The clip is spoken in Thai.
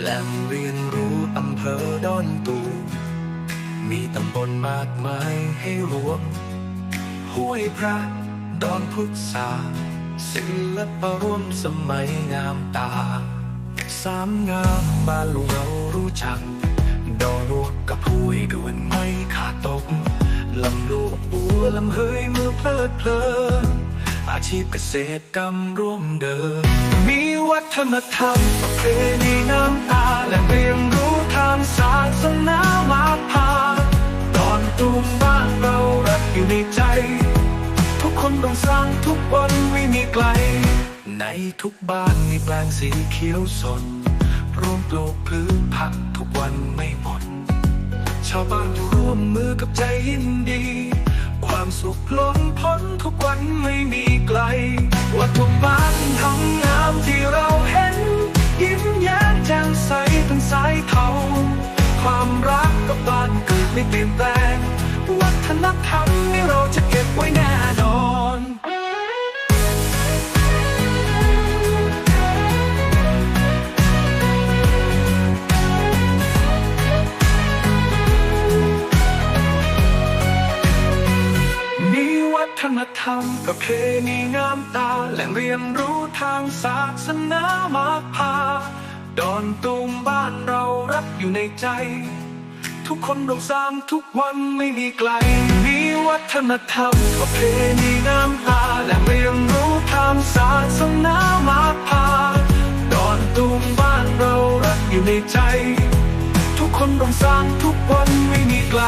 แหล่งเรียนรู้อำเภอดอนตูมมีตำบลมากมายให้รวมห้วยพระดอนพุทธาศิลปะร่วมสมัยงามตา สามงามบ้านลุงเรารู้จัก ดอรวกกับห้ยด่วนไม่ขาดตก ลำลูกบัวลำเฮยเมื่อเพลิดเพลิน อาชีพเกษตรกรรมร่วมเดิม มีวัฒนธรรมประเพณีน้ำตา และเรียนรู้ทางศาสนามาพาตอนตูมบ้านเรารักอยู่ในใจ ทุกคนต้องสร้างทุกวันไม่มีไกล ในทุกบ้านมีแปลงสีเขียวสดร่วมปลูกพืชผักทุกวันไม่หมด ชาวบ้านร่วมมือกับใจยินดี ความสุขล้นพ้นทุกวันไม่มีไกลว่าทุกบ้านทำงามที่เราเห็น ยิ้มแย้มแจ่มใสเป็นสายเทาความรักกับบ้านเกิดไม่เปลี่ยนแปลง วัฒนธรรมนี่เราจะเก็บไว้แน่นอน นธรรมประเพณีงามตาแหล่งเรียนรู้ทางศาสนามาพาดอนตูมบ้านเรารักอยู่ในใจ ทุกคนร่วมสร้างทุกวันไม่มีไกล มีวัฒนธรรมประเพณีงามตาแหล่งเรียนรู้ทางศาสนามาพาดอนตูมบ้านเรารักอยู่ในใจ ทุกคนร่วมสร้างทุกวันไม่มีไกล